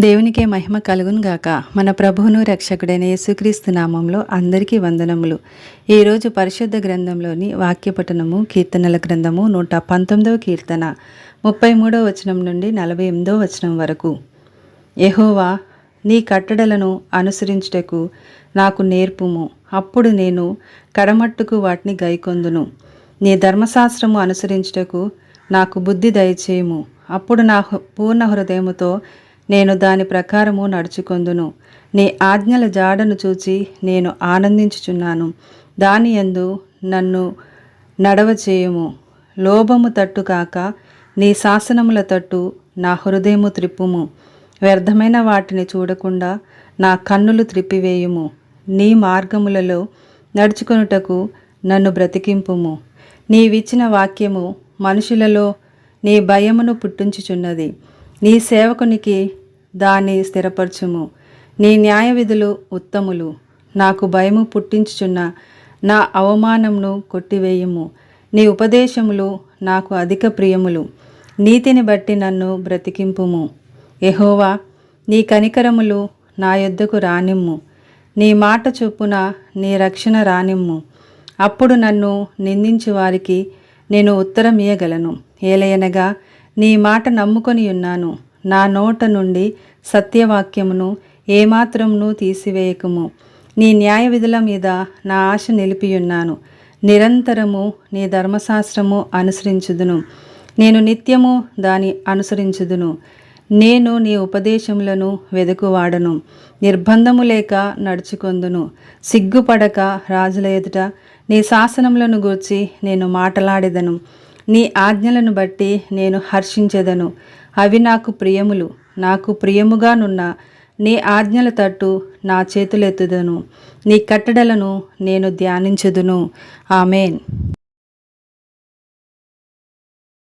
దేవునికే మహిమ కలుగును గాక మన ప్రభువును రక్షకుడైన యేసుక్రీస్తు నామంలో అందరికీ వందనములు. ఈరోజు పరిశుద్ధ గ్రంథంలోని వాక్యపఠనము కీర్తనల గ్రంథము నూట పంతొమ్మిదవ కీర్తన ముప్పై మూడవ వచనం నుండి నలభై ఎనిమిదవ వచనం వరకు. ఎహోవా నీ కట్టడలను అనుసరించుటకు నాకు నేర్పుము. అప్పుడు నేను కడమట్టుకు వాటిని గైకొందును. నీ ధర్మశాస్త్రము అనుసరించుటకు నాకు బుద్ధి దయచేయము. అప్పుడు నా పూర్ణ హృదయముతో నేను దాని ప్రకారము నడుచుకొందును. నీ ఆజ్ఞల జాడను చూచి నేను ఆనందించుచున్నాను. దాని యందు నన్ను నడవ చేయుము. లోభము తట్టు కాక నీ శాసనముల తట్టు నా హృదయము త్రిప్పుము. వ్యర్థమైన వాటిని చూడకుండా నా కన్నులు త్రిప్పివేయుము. నీ మార్గములలో నడుచుకొనుటకు నన్ను బ్రతికింపుము. నీవిచ్చిన వాక్యము మనుషులలో నీ భయమును పుట్టించుచున్నది. నీ సేవకునికి దాన్ని స్థిరపరచుము. నీ న్యాయ విధులు ఉత్తములు. నాకు భయము పుట్టించుచున్న నా అవమానమును కొట్టివేయుము. నీ ఉపదేశములు నాకు అధిక ప్రియములు. నీతిని బట్టి నన్ను బ్రతికింపుము. ఎహోవా నీ కనికరములు నా యొద్దకు రానిమ్ము. నీ మాట చొప్పున నీ రక్షణ రానిమ్ము. అప్పుడు నన్ను నిందించు వారికి నేను ఉత్తరం ఇయ్యగలను ఏలయనగా నీ మాట నమ్ముకొని ఉన్నాను. నా నోట నుండి సత్యవాక్యమును ఏమాత్రమును తీసివేయకము. నీ న్యాయ విధుల మీద నా ఆశ నిలిపియున్నాను. నిరంతరము నీ ధర్మశాస్త్రము అనుసరించుదును. నేను నిత్యము దాని అనుసరించుదును. నేను నీ ఉపదేశములను వెదుకువాడను. నిర్బంధము లేక నడుచుకొందును. సిగ్గుపడక రాజుల ఎదుట నీ శాసనములను గూర్చి నేను మాటలాడెదను. నీ ఆజ్ఞలను బట్టి నేను హర్షించెదను. అవి నాకు ప్రియములు. నాకు ప్రియముగానున్న నీ ఆజ్ఞల తట్టు నా చేతులెత్తుదను. నీ కట్టడలను నేను ధ్యానించుదును. ఆమెన్.